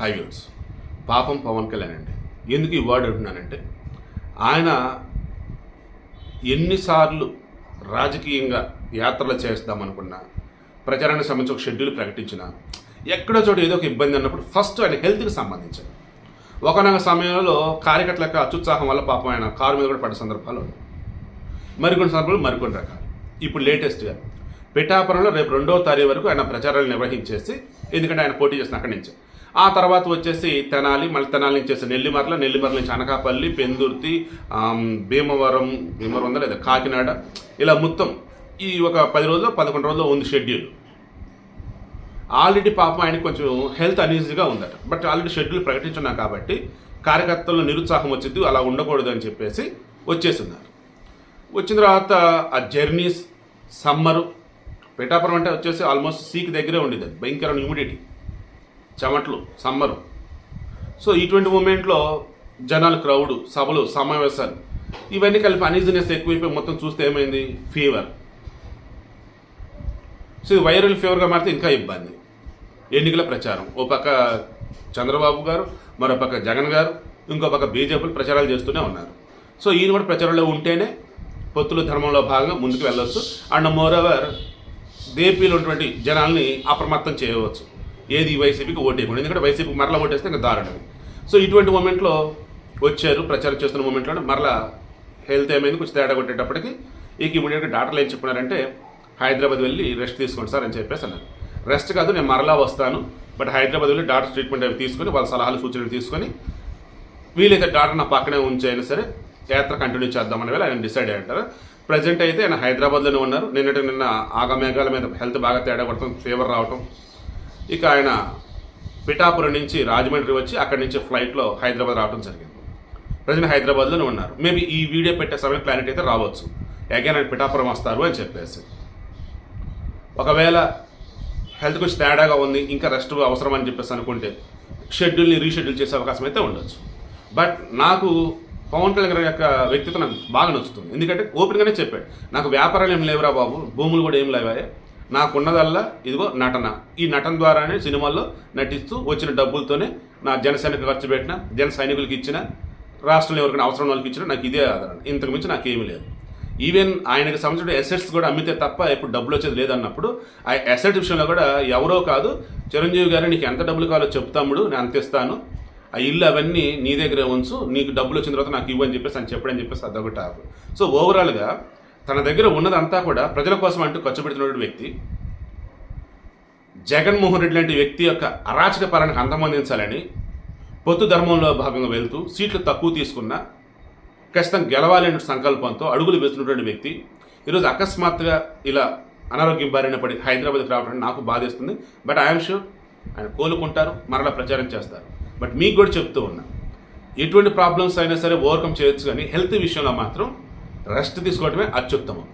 Highways పాపం పవన్ కళ్యాణ్ అండి. ఎందుకు ఈ వర్డ్ అంటున్నానంటే ఆయన ఎన్నిసార్లు రాజకీయంగా యాత్రలు చేస్తామనుకున్నా ప్రచారానికి సంబంధించి ఒక షెడ్యూల్ ప్రకటించిన ఎక్కడో చోట ఏదో ఒక ఇబ్బంది అన్నప్పుడు ఫస్ట్ ఆయన హెల్త్కి సంబంధించి ఒకనొక సమయంలో కార్యకర్తల యొక్క అత్యుత్సాహం వల్ల పాపం ఆయన కారు మీద కూడా పడ్డ సందర్భాలు ఉన్నాయి. మరికొన్ని సందర్భాలు మరికొన్ని రకాలు. ఇప్పుడు లేటెస్ట్గా పిఠాపురంలో రేపు రెండవ తారీఖు వరకు ఆయన ప్రచారాలు నిర్వహించేసి ఎందుకంటే ఆయన పోటీ చేసిన అక్కడి నుంచి. ఆ తర్వాత వచ్చేసి తెనాలి మళ్ళీ తెనాలి నుంచి వచ్చేసి నెల్లిమర్ల నెల్లిమర్ల నుంచి అనకాపల్లి పెందుర్తి భీమవరం భీమవరం ఉందా లేదా కాకినాడ ఇలా మొత్తం ఈ ఒక పది రోజులు పదకొండు రోజులు ఉంది షెడ్యూల్. ఆల్రెడీ పాపం ఆయనకు కొంచెం హెల్త్ అనీజీగా ఉందట. బట్ ఆల్రెడీ షెడ్యూల్ ప్రకటించున్నాం కాబట్టి కార్యకర్తల్లో నిరుత్సాహం వచ్చింది అలా ఉండకూడదు అని చెప్పేసి వచ్చేస్తున్నారు. వచ్చిన తర్వాత ఆ జర్నీస్ సమ్మరు పిఠాపురం అంటే వచ్చేసి ఆల్మోస్ట్ సీకి దగ్గరే ఉండేది అది భయంకరమైన హ్యూమిడిటీ చెమట్లు సమ్మరు. సో ఇటువంటి మూమెంట్లో జనాలు క్రౌడ్ సభలు సమావేశాలు ఇవన్నీ కలిపి అనీజినెస్ ఎక్కువైపోయి మొత్తం చూస్తే ఏమైంది? ఫీవర్ సో ఇది వైరల్ ఫీవర్గా మారితే ఇంకా ఇబ్బంది. ఎన్నికల ప్రచారం. ఓ పక్క చంద్రబాబు గారు మరో పక్క జగన్ గారు ఇంకో పక్క బీజేపీలు ప్రచారాలు చేస్తూనే ఉన్నారు. సో ఈయన కూడా ప్రచారంలో ఉంటేనే పొత్తుల ధర్మంలో భాగంగా ముందుకు వెళ్ళవచ్చు అండ్ మోర్ ఓవర్ ఉన్నటువంటి జనాల్ని అప్రమత్తం చేయవచ్చు. ఏది వైసీపీకి ఓటేయకుండా ఎందుకంటే వైసీపీకి మరలా ఓటేస్తే ఇంకా దారుణం. సో ఇటువంటి మూమెంట్లో వచ్చారు ప్రచారం చేస్తున్న మూమెంట్లో మరలా హెల్త్ ఏమైంది కొంచెం తేడా కొట్టేటప్పటికి ఇక ఇమీడియట్గా డాక్టర్లు ఏం చెప్పినారంటే హైదరాబాద్ వెళ్ళి రెస్ట్ తీసుకోండి సార్ అని చెప్పేసి అన్నారు. రెస్ట్ కాదు నేను మరలా వస్తాను. బట్ హైదరాబాద్ వెళ్ళి డాక్టర్ ట్రీట్మెంట్ అవి తీసుకొని వాళ్ళ సలహాలు సూచనలు తీసుకొని వీలైతే డాక్టర్ నా పక్కనే ఉంచైనా సరే యాత్ర కంటిన్యూ చేద్దామని వెళ్ళి ఆయన డిసైడ్ అయ్యారు ప్రజెంట్ అయితే ఆయన హైదరాబాద్లోనే ఉన్నారు. నిన్నటి నిన్న ఆగమేఘాల మీద హెల్త్ బాగా తేడా పడుతుంది ఫీవర్ రావటం ఇక ఆయన పిఠాపురం నుంచి రాజమండ్రి వచ్చి అక్కడి నుంచి ఫ్లైట్లో హైదరాబాద్ రావడం జరిగింది. ప్రజెంట్ హైదరాబాద్లోనే ఉన్నారు. మేబీ ఈ వీడియో పెట్టే సమయం క్లారిటీ అయితే రావచ్చు. అగైన్ ఆయన పిఠాపురం వస్తారు అని చెప్పేసి. ఒకవేళ హెల్త్ కొంచెం తేడాగా ఉంది ఇంకా రెస్ట్ అవసరం అని చెప్పేసి అనుకుంటే షెడ్యూల్ని రీషెడ్యూల్ చేసే అవకాశం అయితే ఉండొచ్చు. బట్ నాకు పవన్ కళ్యాణ్ గారి యొక్క వ్యక్తిత్వం నాకు బాగా నచ్చుతుంది. ఎందుకంటే ఓపెన్గానే చెప్పాడు నాకు వ్యాపారాలు ఏం లేవురా బాబు భూములు కూడా ఏం లేవా నాకున్నదల్లా ఇదిగో నటన. ఈ నటన ద్వారానే సినిమాల్లో నటిస్తూ వచ్చిన డబ్బులతోనే నా జనసేనకు ఖర్చు పెట్టిన జన సైనికులకి ఇచ్చిన రాష్ట్రంలో ఎవరికైనా అవసరం వాళ్ళకి ఇచ్చినా నాకు ఇదే ఆధారం ఇంతకు మించి నాకేమీ లేదు. ఈవెన్ ఆయనకు సంబంధించిన ఎసెట్స్ కూడా అమ్మితే తప్ప ఎప్పుడు డబ్బులు వచ్చేది లేదన్నప్పుడు ఆ ఎసెట్ విషయంలో కూడా ఎవరో కాదు చిరంజీవి గారు నీకు ఎంత డబ్బులు కావాలో చెప్తాముడు నేను అంత ఇస్తాను. ఆ ఇల్లు అవన్నీ నీ దగ్గరే ఉంచు నీకు డబ్బులు వచ్చిన తర్వాత నాకు ఇవ్వని చెప్పేసి అని చెప్పడని చెప్పేసి అదొకటి ఆపు సో ఓవరాల్గా తన దగ్గర ఉన్నదంతా కూడా ప్రజల కోసం అంటూ ఖర్చు పెడుతున్న వ్యక్తి. జగన్మోహన్ రెడ్డి లాంటి వ్యక్తి యొక్క అరాచక పరానికి అంతమందించాలని పొత్తు ధర్మంలో భాగంగా వెళ్తూ సీట్లు తక్కువ తీసుకున్న ఖచ్చితంగా గెలవాలనే సంకల్పంతో అడుగులు వేస్తున్నటువంటి వ్యక్తి. ఈరోజు అకస్మాత్తుగా ఇలా అనారోగ్యం బారిన పడి హైదరాబాద్కి రావడం నాకు బాధేస్తుంది. బట్ ఐఎమ్ షూర్ ఆయన కోలుకుంటారు మరలా ప్రచారం చేస్తారు. బట్ మీకు కూడా చెప్తూ ఉన్నా ఎటువంటి ప్రాబ్లమ్స్ అయినా సరే ఓవర్కమ్ చేయొచ్చు కానీ హెల్త్ విషయంలో మాత్రం రెస్ట్ తీసుకోవడమే అత్యుత్తమం.